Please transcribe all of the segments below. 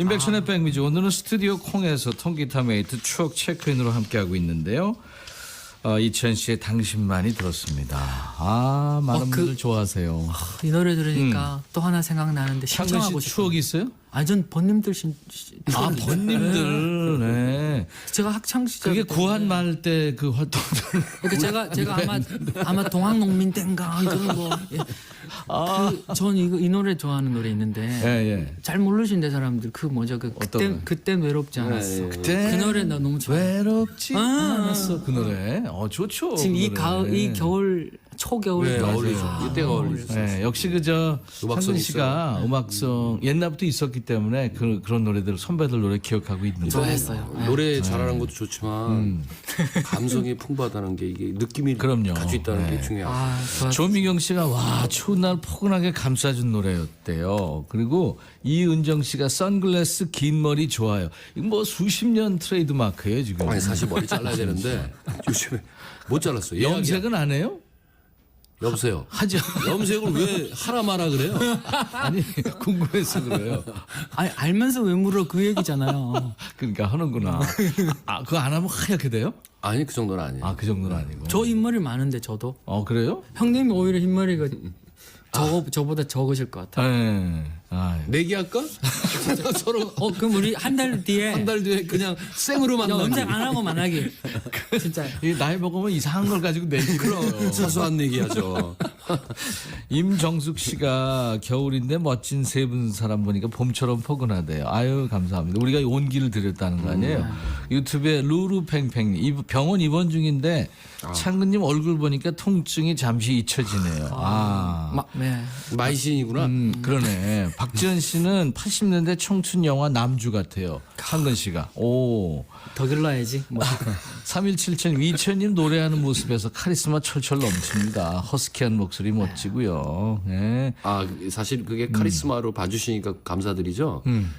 인백션의 백미지 오늘은 스튜디오 콩에서 통기타 메이트 추억 체크인으로 함께하고 있는데요. 어, 이천 씨의 당신만이 들었습니다. 아 많은 어, 그- 분들 좋아하세요. 이 노래 들으니까 또 하나 생각나는데 창근 신청하고 씨 싶어요. 추억이 있어요? 아니 전 번님들 신, 신- 아 번님들. 네. 제가 학창 시절 그게 구한 말 때 그 활동들. 그러니까 제가 제가 아마 아마 동학농민 땐가 그런 거. 예. 그, 전 이거 이 노래 좋아하는 노래 있는데 예 예. 잘 모르신대 사람들 그 뭐죠 그 어떤 그때 거요? 그땐 외롭지 않았어. 그때 그 노래 나 너무 좋아. 외롭지 아. 않았어 그 노래. 어 좋죠. 지금 그 이 노래. 가을 이 겨울 초겨울 네, 맞아요. 어울리죠. 이때가 어울리죠. 네, 역시 그저 창근 씨가 음악성 옛날부터 있었기 때문에 그, 그런 노래들 선배들 노래 기억하고 있는 거예요. 좋아했어요. 네. 노래 잘하는 것도 좋지만 감성이 풍부하다는 게 이게 느낌이 그럼요. 가지고 있다는 네. 게 중요하고 아 좋아. 조미경 씨가 와 추운 날 포근하게 감싸준 노래였대요. 그리고 이은정 씨가 선글라스 긴 머리 좋아요. 이거 뭐 수십 년 트레이드 마크예요 지금. 아니 사실 머리 잘라야 되는데 요즘에 못 잘랐어요. 염색은 안 해요? 여보세요. 하죠. 염색을 왜 하라 마라 그래요? 아니 궁금해서 그래요. 아니 알면서 왜 물어 그 얘기잖아요. 그러니까 하는구나. 아 그거 안 하면 하얗게 돼요? 아니 그 정도는 아니에요. 아 그 정도는 아니고. 저 흰머리 많은데 저도 어 그래요? 형님이 오히려 흰머리가 저 저보다 적으실 것 같아. 네. 아, 내기할까? 서로 어 그럼 우리 한 달 뒤에 한 달 뒤에 그냥 생으로 야, 만나기. 염색 안 하고 만나기. 진짜. 이 나이 먹으면 이상한 걸 가지고 내기로. 사소한 얘기하죠. 임정숙 씨가 겨울인데 멋진 세 분 사람 보니까 봄처럼 포근하대요. 아유 감사합니다. 우리가 온기를 드렸다는 거 아니에요? 유튜브에 루루팽팽 이 병원 입원 중인데 창근님 얼굴 보니까 통증이 잠시 잊혀지네요. 아. 막 네. 마이신이구나. 음, 그러네. 박지현 씨는 80년대 청춘 영화 남주 같아요. 창근 씨가. 오. 더 길러야지. 뭐. 3177님 이천님 노래하는 모습에서 카리스마 철철 넘칩니다. 허스키한 목소리 멋지고요. 네. 아 사실 그게 카리스마로 봐주시니까 감사드리죠. 음.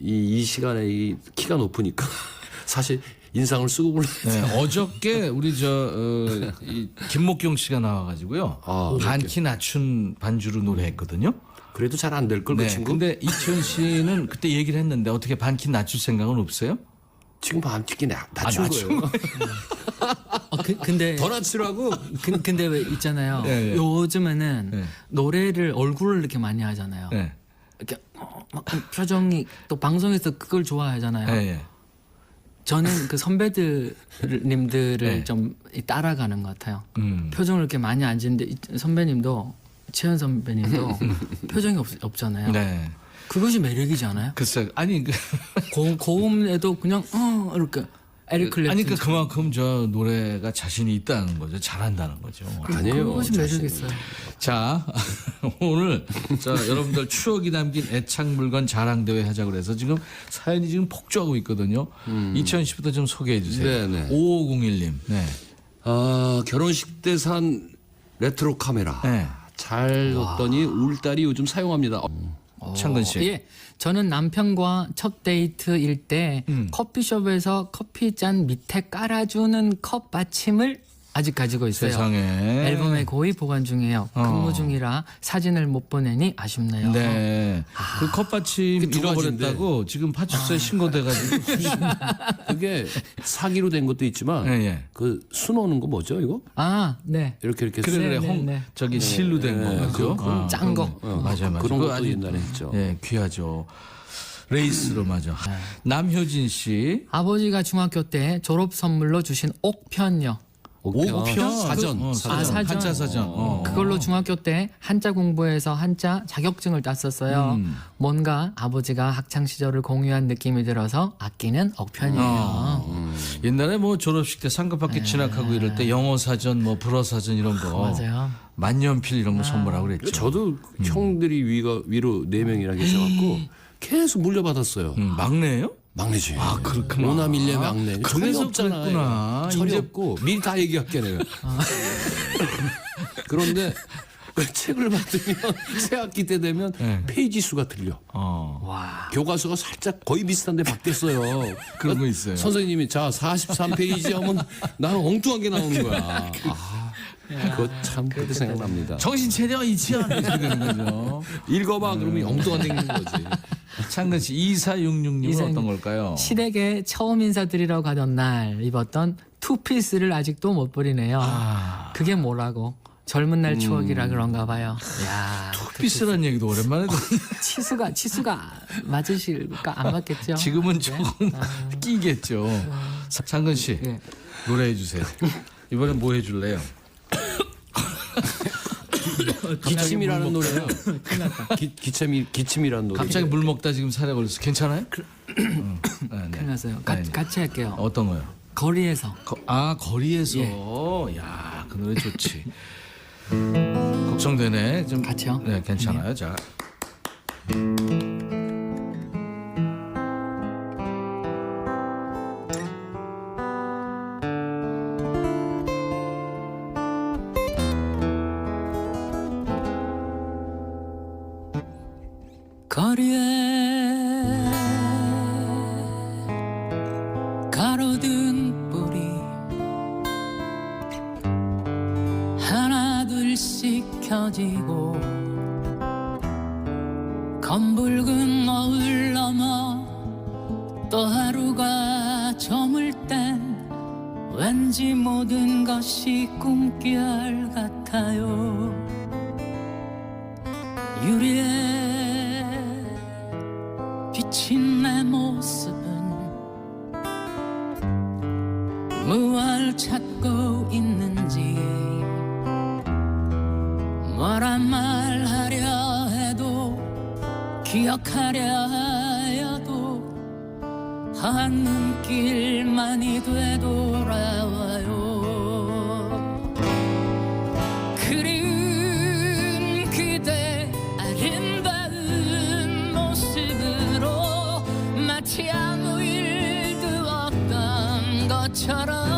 이, 이 시간에 이 키가 높으니까 사실 인상을 쓰고 불러. 네, 어저께 우리 저 어, 이 김목경 씨가 나와가지고요 아, 반키 낮춘 반주로 노래했거든요. 그래도 잘 안 될 걸 그 네, 친구. 근데 이천 씨는 그때 얘기를 했는데 어떻게 반키 낮출 생각은 없어요? 지금 밤치기 낮춘 낮춘 거예요. 어, 그, 근데 더 낮추라고. 그, 근데 왜 있잖아요. 네, 네. 요즘에는 네. 노래를 얼굴을 이렇게 많이 하잖아요. 네. 이렇게 어, 막 표정이 또 방송에서 그걸 좋아하잖아요. 네, 네. 저는 그 선배들님들을 네. 좀 따라가는 것 같아요. 음. 표정을 이렇게 많이 안 짓는데 이 선배님도 최현 선배님도 표정이 없, 없잖아요. 네. 그것이 매력이지 않아요? 글쎄, 아니 그 고, 고음에도 그냥 어 이렇게 에릭 클랩튼 아니 그 그만큼 저 노래가 자신이 있다는 거죠. 잘한다는 거죠. 아니에요. 그것이 매력 있어요. 자 오늘 자 여러분들 추억이 담긴 애착 물건 자랑 대회 하자고 그래서 지금 사연이 지금 폭주하고 있거든요. 2010부터 좀 소개해 주세요. 음. 네네. 5501님. 네. 아 결혼식 때 산 레트로 카메라. 네. 잘 뒀더니 울 딸이 요즘 사용합니다. 창근 씨. 예, 저는 남편과 첫 데이트일 때 음. 커피숍에서 커피 잔 밑에 깔아주는 컵 받침을 아직 가지고 있어요. 세상에. 앨범에 고이 보관 중이에요. 근무 중이라 사진을 못 보내니 아쉽네요. 네. 그 컵받침 두 잃어버렸다고 지금 파출소에 신고돼가지고. 그게 사기로 된 것도 있지만 예, 예. 그 수놓는 거 뭐죠 이거? 아, 네. 이렇게 이렇게 그래 수- 그래 네, 홍 네. 저기 실로 된 거죠. 아, 짠 거. 어, 맞아요, 맞아요. 그런 것도 아주- 옛날에 했죠. 예, 귀하죠. 레이스로 맞아. 네. 남효진 씨. 아버지가 중학교 때 졸업 선물로 주신 옥편요. 옥편 사전. 어, 아, 사전. 한자 사전. 어. 그걸로 중학교 때 한자 공부해서 한자 자격증을 땄었어요. 음. 뭔가 아버지가 학창 시절을 공유한 느낌이 들어서 아끼는 옥편이에요. 어. 옛날에 뭐 졸업식 때 상급학교 진학하고 이럴 때 영어 사전, 뭐 불어 사전 이런 거, 네. 맞아요. 만년필 이런 거 선물하고 그랬죠. 저도 형들이 위가 위로 네 명이나 계셔갖고 계속 물려받았어요. 음, 막내예요? 막내지. 아, 그렇구나. 오남 일례 막내. 철이 그래서 없잖아. 그랬구나. 철이 이제- 없고 미리 다 얘기할게 내가. 그런데 그 책을 받으면 새 학기 때 되면 네. 페이지 수가 틀려. 어. 와. 교과서가 살짝 거의 비슷한데 바뀌었어요. 그런 거 있어요. 선생님이 자 43페이지 하면 나는 엉뚱한 게 나오는 거야. 아, 그거 참 그때 생각납니다. 정신 이치야 이렇게 되는 거죠. 읽어봐 그러면 영도가 생기는 거지. 창근 씨 2466님은 이사님. 어떤 걸까요? 시댁에 처음 인사드리러 가던 날 입었던 투피스를 아직도 못 버리네요. 아. 그게 뭐라고? 젊은 날 추억이라 그런가 봐요. 야, 투피스란 얘기도 오랜만에 듣네. 치수가 치수가 맞으실까 안 맞겠죠? 지금은 조금 끼겠죠. 창근 씨 예. 노래해 주세요. 이번엔 뭐 해줄래요? 기침이라는 노래요. 기, 기침이 기침이라는 노래. 갑자기 물 먹다 지금 살에 걸려서 괜찮아요? 응. 네, 네. 큰일 났어요. 가- 네, 네. 같이 할게요. 어떤 거요? 거리에서 거, 아 거리에서 야 그 노래 좋지. 걱정되네. 좀 같이요? 네 괜찮아요. 자. 거리에 가로등 불이 하나 둘씩 켜지고 검붉은 노을 넘어 또 하루가 저물 땐 왠지 모든 것이 꿈결 같아요. 유리에 기억하려 하여도 한 눈길만이 되돌아와요. 그리운 그대 아름다운 모습으로 마치 아무 일도 없던 것처럼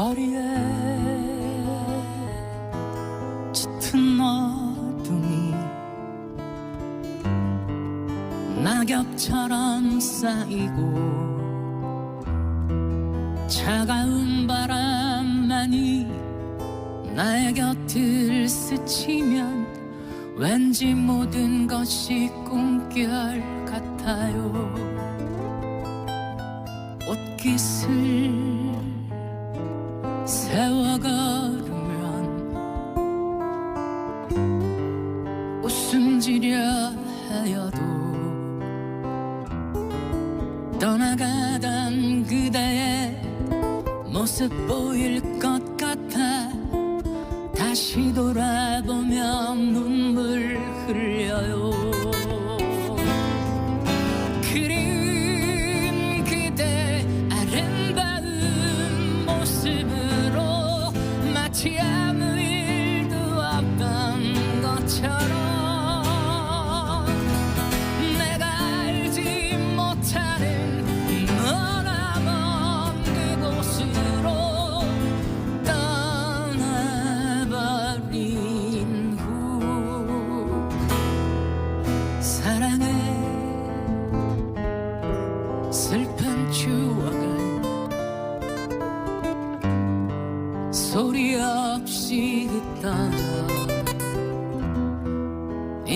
거리에 짙은 어둠이 낙엽처럼 쌓이고 차가운 바람만이 나의 곁을 스치면 왠지 모든 것이 꿈결 같아요. 옷깃을 세워 걸으면 웃음 지려 하여도 떠나가던 그대의 모습 보 마치 아무 일도 없던 것처럼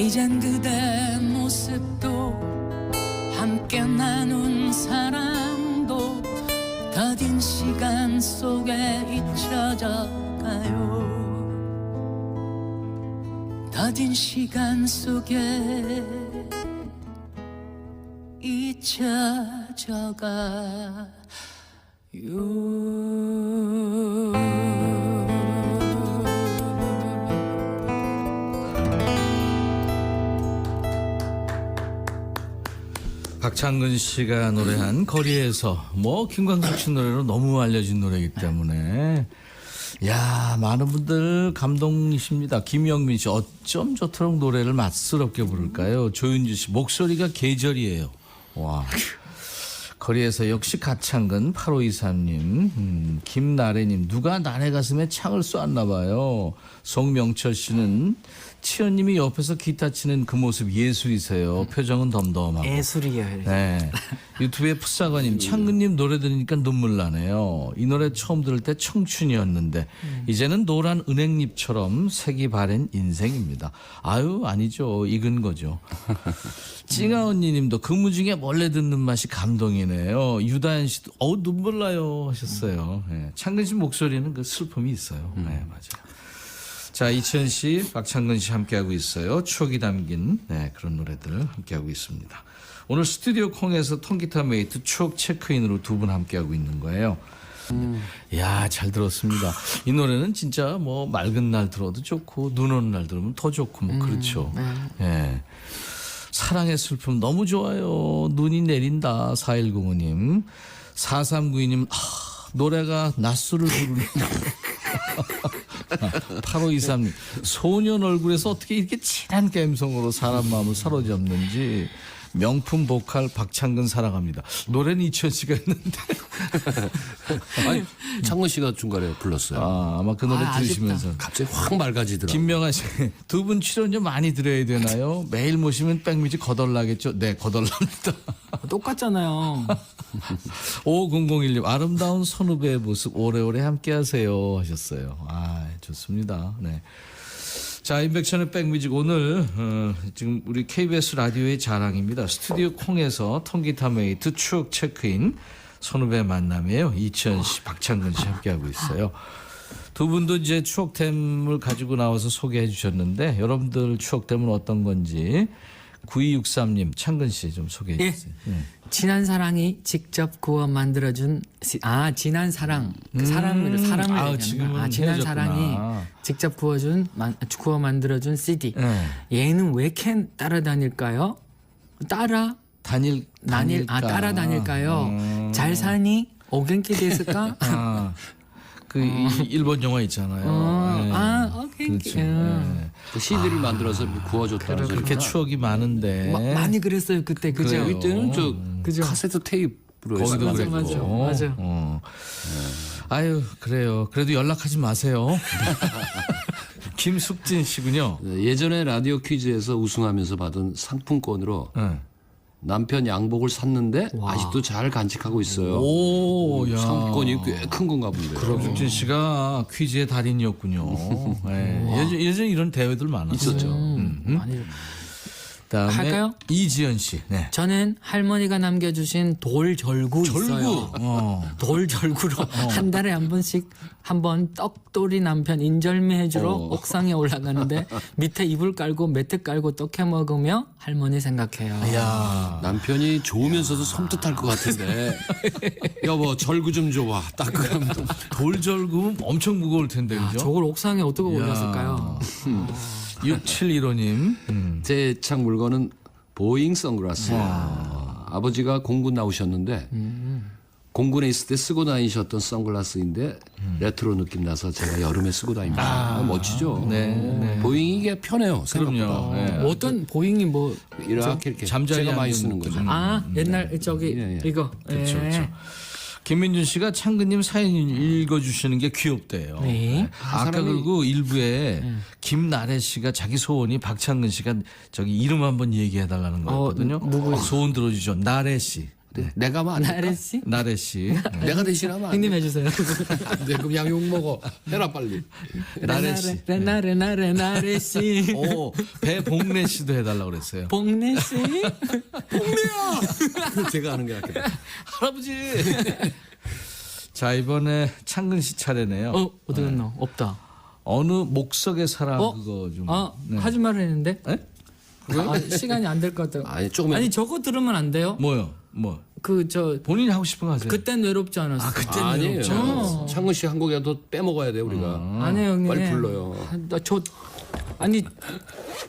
이젠 그대 모습도 함께 나눈 사랑도 더딘 시간 속에 잊혀져 가요? 더딘 시간 속에 잊혀져 가요 박창근 씨가 노래한 거리에서 뭐 김광석 씨 노래로 너무 알려진 노래이기 때문에 야 많은 분들 감동이십니다. 김영민 씨 어쩜 저토록 노래를 맛스럽게 부를까요? 조윤주 씨 목소리가 계절이에요. 와. 거리에서 역시 가창근 8523님, 음, 김나래님 누가 나래 가슴에 창을 쏘았나 봐요. 송명철 씨는 치현님이 옆에서 기타 치는 그 모습 예술이세요. 표정은 덤덤하고. 예술이에요 네. 유튜브에 풋사과님, 창근님 노래 들으니까 눈물 나네요. 이 노래 처음 들을 때 청춘이었는데, 이제는 노란 은행잎처럼 색이 바랜 인생입니다. 아유, 아니죠. 익은 거죠. 찡아 언니님도 근무 중에 몰래 듣는 맛이 감동이네요. 유다현 씨도, 어우, 눈물 나요. 하셨어요. 네. 창근 씨 목소리는 그 슬픔이 있어요. 네, 맞아요. 자, 이천 씨, 박창근 씨 함께하고 있어요. 추억이 담긴 네, 그런 노래들 함께하고 있습니다. 오늘 스튜디오 콩에서 통기타 메이트 추억 체크인으로 두 분 함께하고 있는 거예요. 야, 잘 들었습니다. 이 노래는 진짜 뭐 맑은 날 들어도 좋고 눈 오는 날 들으면 더 좋고 뭐 그렇죠. 예. 사랑의 슬픔 너무 좋아요. 눈이 내린다. 4105님. 4392님. 아, 노래가 낮술을 부르네. 8523님. 소년 얼굴에서 어떻게 이렇게 진한 감성으로 사람 마음을 사로잡는지. 명품 보컬 박창근 사랑합니다. 노래는 이천 씨가 했는데. 아니 창근 씨가 중간에 불렀어요. 아, 아마 그 노래 아, 들으시면서. 갑자기 확 맑아지더라고. 김명아 씨, 두 분 출연료 많이 드려야 되나요? 매일 모시면 백미지 거덜나겠죠? 네, 거덜납니다. 똑같잖아요 5001님, 아름다운 선후배의 모습 오래오래 함께 하세요. 하셨어요. 아, 좋습니다. 네. 자, 인백션의 백뮤직 오늘, 어, 지금 우리 KBS 라디오의 자랑입니다. 스튜디오 콩에서 통기타 메이트 추억 체크인 선후배 만남이에요. 이치현 씨, 박창근 씨 함께하고 있어요. 두 분도 이제 추억템을 가지고 나와서 소개해 주셨는데 여러분들 추억템은 어떤 건지 9263님, 창근 씨 좀 소개해 예. 주세요. 네. 진한 사랑이 직접 구워 만들어준 시- 아 진한 사랑 그 사람을 사람을 아, 얘기하는 지금은 거야. 아 진한 헤어졌구나. 사랑이 직접 구워준 만- 구워 만들어준 CD 네. 얘는 왜 이렇게 따라다닐까요? 따라 다닐 다닐 아 다닐까? 따라다닐까요? 음. 잘 사니 오겐키 됐을까? 아, 그 이- 일본 영화 있잖아요. 어, 네. 아 오겐키 그렇죠. 네. 그 CD를 만들어서 구워줬다는 소리. 그렇게 추억이 많은데 마- 많이 그랬어요 그때 그죠? 그래요. 이때는 저 그죠. 카세트 테이프로 거기도 맞아, 그랬고. 맞아, 맞아. 어. 아유 그래요. 그래도 연락하지 마세요. 김숙진 씨군요. 네, 예전에 라디오 퀴즈에서 우승하면서 받은 상품권으로 네. 남편 양복을 샀는데 아직도 잘 간직하고 있어요. 오, 야. 상권이 꽤 큰 건가 본데요. 김숙진 씨가 퀴즈의 달인이었군요. 네. 예전, 예전 이런 대회들 많았어요. 있었죠. 많이 그다음에 할까요? 이지연 씨. 네. 저는 할머니가 남겨주신 돌절구 있어요. 어. 돌 절구로 한 달에 한 번씩 한 번 떡돌이 남편 인절미 해주러 옥상에 올라가는데 밑에 이불 깔고 매트 깔고 떡해 먹으며 할머니 생각해요. 야. 남편이 좋으면서도 섬뜩할 것 같은데 여보 절구 좀 줘봐 딱 그러면 돌절구면 엄청 무거울 텐데 아, 그죠? 저걸 옥상에 어떻게 올렸을까요? 6715님. 음. 제창 물건은 보잉 선글라스예요 아버지가 공군 나오셨는데 공군에 있을 때 쓰고 다니셨던 선글라스인데 레트로 느낌 나서 제가 여름에 쓰고 다닙니다 아, 멋지죠 네, 보잉이 이게 편해요 생각보다 그럼요. 네. 어떤 보잉이 뭐 이렇게 이렇게 잠자리 제가 많이 쓰는 거죠 아, 옛날 저기 예, 예. 이거 그렇죠, 예. 그렇죠. 김민준 씨가 창근님 사연 읽어주시는 게 귀엽대요. 네. 아까 그리고 일부에 김나래 씨가 자기 소원이 박창근 씨가 저기 이름 한번 얘기해 달라는 거였거든요. 어, 누구요? 소원 들어주죠. 나래 씨. 네. 내가 돼. 나래 씨 나래 씨. 네. 내가 대신하면 안 돼. 형님 해주세요. 안 돼. 그럼 양욕 먹어. 해라 빨리. 나래 씨. 나래 나래 나래 나래 씨 오, 배봉래 씨도 해달라고 그랬어요. 복래 씨 제가 하는 게 낫겠다. 할아버지. 자 이번에 창근 씨 차례네요. 어 어디 갔나 없다. 어느 목석의 사랑 어? 그거 좀. 아 네. 하지 말라 했는데 에? 아, 시간이 안 될 것 같아요. 아니 조금 아니 저거 들으면 안 돼요? 뭐요? 뭐 그 저 본인이 하고 싶은 거 하세요. 그땐 외롭지 않았어. 아 그때 아니에요. 외롭죠. 창근 씨 한 곡이라도 빼먹어야 돼 우리가. 아니에요 형님. 빨리 불러요. 나저 아니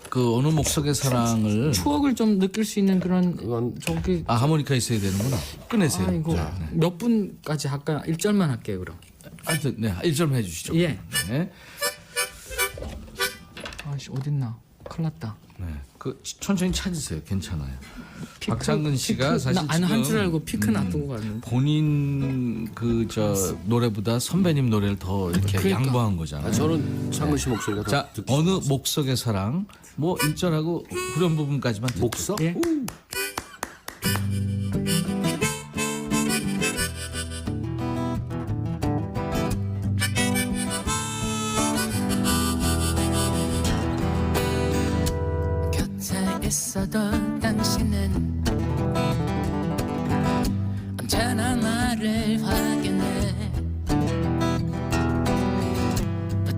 그 어느 목석의 사랑을 추억을 좀 느낄 수 있는 그런 그건 저기 아 하모니카 있어야 되는구나. 꺼내세요. 아 이거 몇 분까지 할까? 1절만 할게요 그럼. 하여튼 네, 1점 해주시죠. 예. 네. 아씨 어딨나? 큰일 났다. 네. 그 천천히 찾으세요. 괜찮아요. 박창근 씨가 사실 나안한 줄 지금 알고 피크 놔두고 갔는데. 본인 그 저 노래보다 선배님 노래를 더 이렇게 그러니까. 양보한 거잖아요. 아, 저는 창근 씨 목소리가 더 자 듣기 어느 목석의 사랑 뭐 1절하고 후렴 부분까지만 듣고. 목석? 예.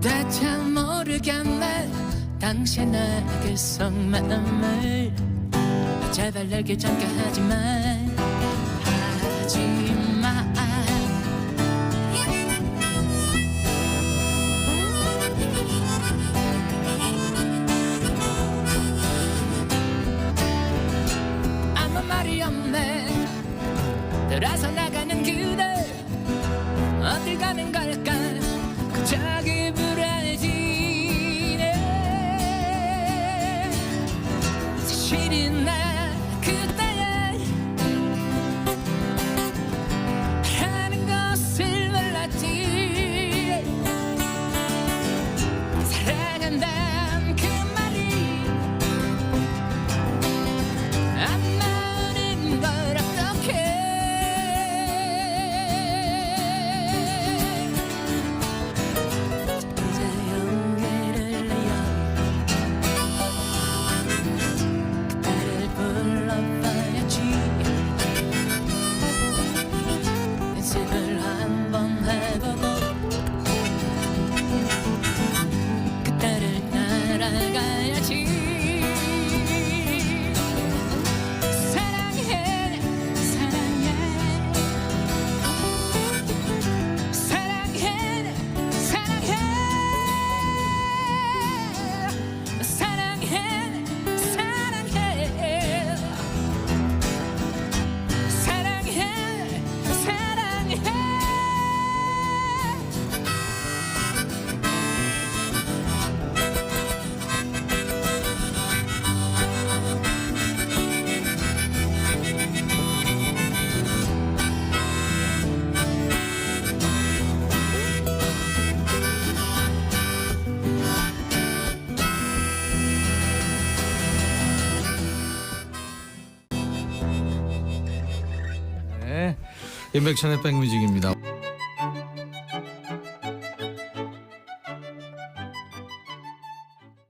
도대체 모르겠네 당신의 그 속마음을 제발 내게 잠깐 하지마 하지마. 아무 말이 없네. 들어서 나가는 그대. 어딜 가는 걸까 인백션의 백뮤직입니다.